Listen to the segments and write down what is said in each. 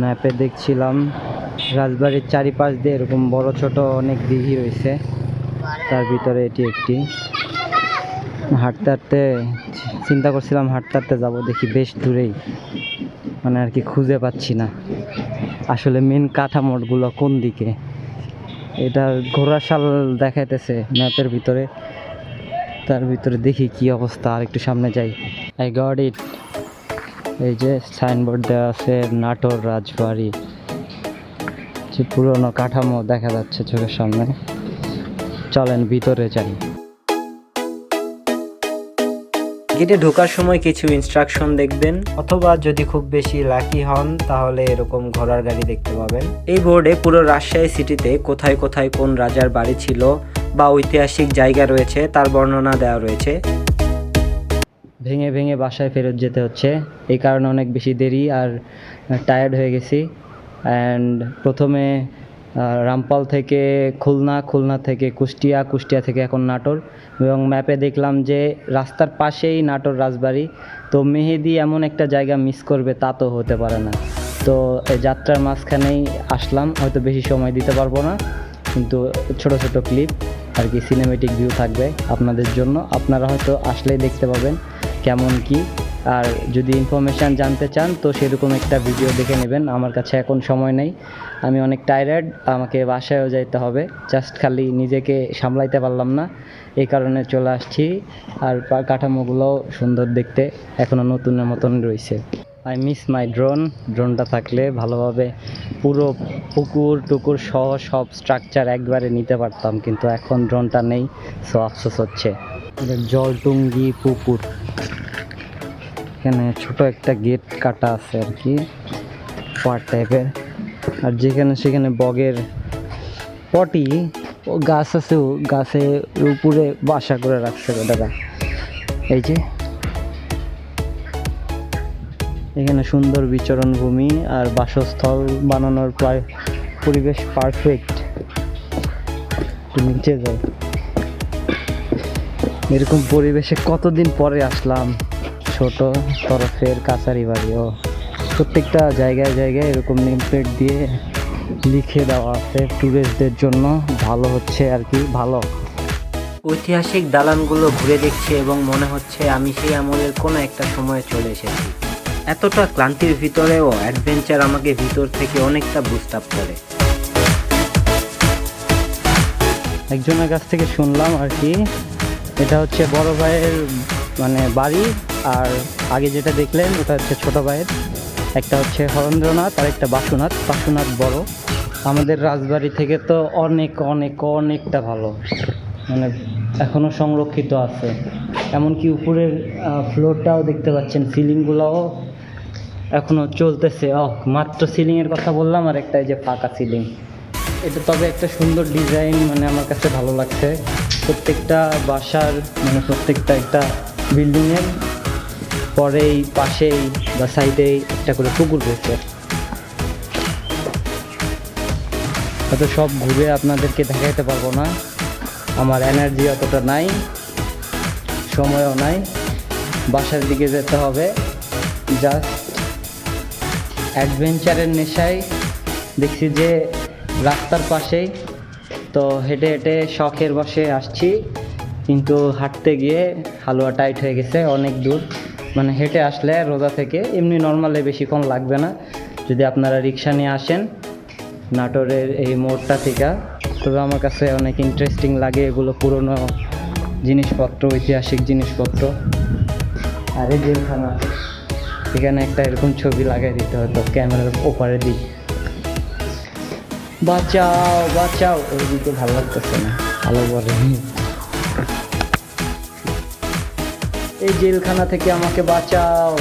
ম্যাপে দেখছিলাম, রাজবাড়ির চারিপাশ দিয়ে এরকম বড় ছোট অনেক দিঘি রয়েছে। তার ভিতরে এটি একটি। হাঁটতে হাঁটতে, চিন্তা করছিলাম হাঁটতে হাঁটতে যাব, দেখি বেশ দূরেই। মানে আর কি খুঁজে পাচ্ছি না। আসলে মেন কাঠামোগুলো কোন দিকে? এটা ঘোড়াশাল দেখাইতেছে ম্যাপের ভিতরে। তার ভিতরে দেখি কি অবস্থা আর একটু সামনে যাই। আই গড ইট এই যে সাইনবোর্ড দেওয়া আছে নাটোর রাজবাড়ি। যে পুরনো কাঠামো দেখা যাচ্ছে চোখের সামনে। চলেন ভিতরে যাই। গেটে ঢোকার সময় কিছু ইনস্ট্রাকশন দেখবেন, অথবা যদি খুব বেশি লাকি হন, তাহলে এরকম ঘোড়ার গাড়ি দেখতে পাবেন। এই বোর্ডে পুরো রাজশাহী সিটিতে কোথায় কোথায় কোন রাজার বাড়ি ছিল বা ঐতিহাসিক জায়গা রয়েছে, তার বর্ণনা দেওয়া রয়েছে। ভেঙে ভেঙে বাসায় ফেরত যেতে হচ্ছে। এই কারণে অনেক বেশি দেরি আর টায়ার্ড হয়ে গেছি। অ্যান্ড প্রথমে রামপাল থেকে খুলনা খুলনা থেকে কুষ্টিয়া কুষ্টিয়া থেকে এখন নাটোর। এবং ম্যাপে দেখলাম যে রাস্তার পাশেই নাটোর রাজবাড়ি। তো মেহেদি এমন একটা জায়গা মিস করবে তা তো হতে পারে না। তো যাত্রার মাঝখানেই আসলাম, হয়তো বেশি সময় দিতে পারব না। কিন্তু ছোট ছোট ক্লিপ আর কি সিনেমেটিক ভিউ থাকবে আপনাদের জন্য। আপনারা হয়তো আসলেই দেখতে পাবেন। কেমন কি, আর যদি ইনফরমেশান জানতে চান, তো সেরকম একটা ভিডিও দেখে নেবেন। আমার কাছে এখন সময় নেই। আমি অনেক টায়ার্ড আমাকে বাসায়ও যাইতে হবে। জাস্ট খালি নিজেকে সামলাইতে পারলাম না। এই কারণে চলে আসছি। আর কাঠামোগুলোও সুন্দর দেখতে। এখনও নতুনের মতন রয়েছে। আই মিস মাই ড্রোন ড্রোনটা থাকলে ভালোভাবে পুরো পুকুর টুকুর সহ সব স্ট্রাকচার একবারে নিতে পারতাম। কিন্তু এখন ড্রোনটা নেই। সো আফসোস হচ্ছে। জলটুঙ্গি পুকুর। এখানে ছোট একটা গেট কাটা আছে আর কি পার্ট টাইপের আর যেখানে সেখানে বগের পটি ও গাছ আছে, ও গাছের উপরে বাসা করে রাখছে দাদা। এই যে। এখানে সুন্দর বিচরণ ভূমি আর বাসস্থল বানানোর প্রায় পরিবেশ পারফেক্ট নিচে যাই এরকম পরিবেশে কতদিন পরে আসলাম? ছোট তরফের কাছারি বাড়ি ও। প্রত্যেকটা জায়গায় জায়গায় এরকম নেম প্লেট দিয়ে লিখে দেওয়া আছে ট্যুরিস্টদের জন্য। ভালো হচ্ছে আর কি ভালো। ঐতিহাসিক দালানগুলো ঘুরে দেখছি এবং মনে হচ্ছে আমি সেই আমলের কোনো একটা সময়ে চলে এসেছি। এতটা ক্লান্তির ভিতরেও অ্যাডভেঞ্চার আমাকে ভিতর থেকে অনেকটা বুস্ট আপ করে। একজনের কাছ থেকে শুনলাম আর কি এটা হচ্ছে বড় ভাইয়ের মানে বাড়ি, আর আগে যেটা দেখলেন, ওটা হচ্ছে ছোট ভাইয়ের। একটা হচ্ছে হরেন্দ্রনাথ আর একটা বাসুনাথ। বাসুনাথ বড়। আমাদের রাজবাড়ি থেকে তো অনেক অনেক, অনেকটা ভালো। মানে এখনও সংরক্ষিত আছে। এমনকি উপরের ফ্লোরটাও দেখতে পাচ্ছেন, সিলিংগুলোও এখনও চলতেছে। ও মাত্র সিলিংয়ের কথা বললাম, আর একটা এই যে ফাঁকা সিলিং। এটা তবে একটা সুন্দর ডিজাইন মানে আমার কাছে ভালো লাগছে। প্রত্যেকটা বাসার মানে প্রত্যেকটা একটা বিল্ডিংয়ের পরেই, পাশেই বা সাইডেই একটা করে পুকুর রয়েছে। হয়তো সব ঘুরে আপনাদেরকে দেখাইতে পারব না। আমার এনার্জি অতটা নাই, সময়ও নাই। বাসার দিকে যেতে হবে। জাস্ট অ্যাডভেঞ্চারের নেশায় দেখছি যে রাস্তার পাশেই তো হেঁটে হেঁটে শখের বসে আসছি। কিন্তু হাঁটতে গিয়ে হালুয়া টাইট হয়ে গেছে, অনেক দূর। মানে হেঁটে আসলে রোজা থেকে এমনি নর্মালে বেশিক্ষণ লাগবে না। যদি আপনারা রিক্সা নিয়ে আসেন, নাটোরের এই মোড়টা থেকে। তবে আমার কাছে অনেক ইন্টারেস্টিং লাগে এগুলো পুরনো জিনিসপত্র, ঐতিহাসিক জিনিসপত্র। আর এই জেলখানা এখানে একটা এরকম ছবি লাগাই দিতে হতো ক্যামেরার ওপারে দিই। বাঁচাও বাঁচাও। ওইদিকে ভালো লাগতেছে না। ভালো বলে। এই জেলখানা থেকে আমাকে বাঁচাও।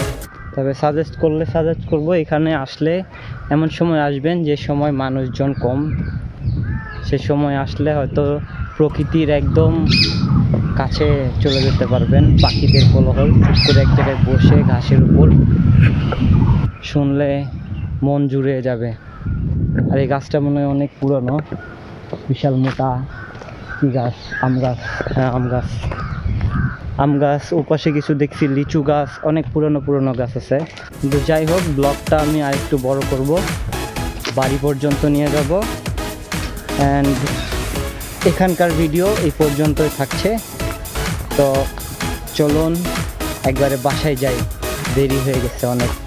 তবে সাজেস্ট করলে সাজেস্ট করব, এখানে আসলে এমন সময় আসবেন যে সময় মানুষজন কম। সে সময় আসলে হয়তো প্রকৃতির একদম কাছে চলে যেতে পারবেন, পাখিদের কোলাহল চুপ করে এক জায়গায় বসে ঘাসের উপর। শুনলে মন জুড়ে যাবে। আর এই গাছটা মনে হয় অনেক পুরনো। বিশাল মোটা কি গাছ? আম গাছ। হ্যাঁ আম গাছ। আম গাছ, ওপাশে কিছু দেখছি, লিচু গাছ, অনেক পুরনো পুরনো গাছ আছে। কিন্তু যাই হোক, ব্লগটা আমি আরেকটু বড় করব। বাড়ি পর্যন্ত নিয়ে যাব। অ্যান্ড এখানকার ভিডিও এই পর্যন্তই থাকছে। তো চলুন, একবারে বাসায় যাই। দেরি হয়ে গেছে অনেক।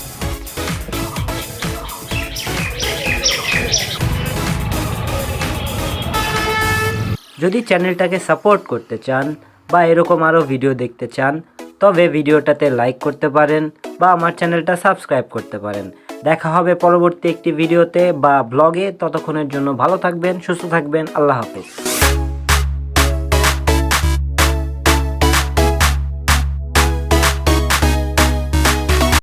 যদি চ্যানেলটাকে সাপোর্ট করতে চান বা এরকম আরও ভিডিও দেখতে চান, তবে ভিডিওটাতে লাইক করতে পারেন বা আমার চ্যানেলটা সাবস্ক্রাইব করতে পারেন। দেখা হবে পরবর্তী একটি ভিডিওতে বা ব্লগে ততক্ষণের জন্য ভালো থাকবেন, সুস্থ থাকবেন, আল্লাহ হাফেজ।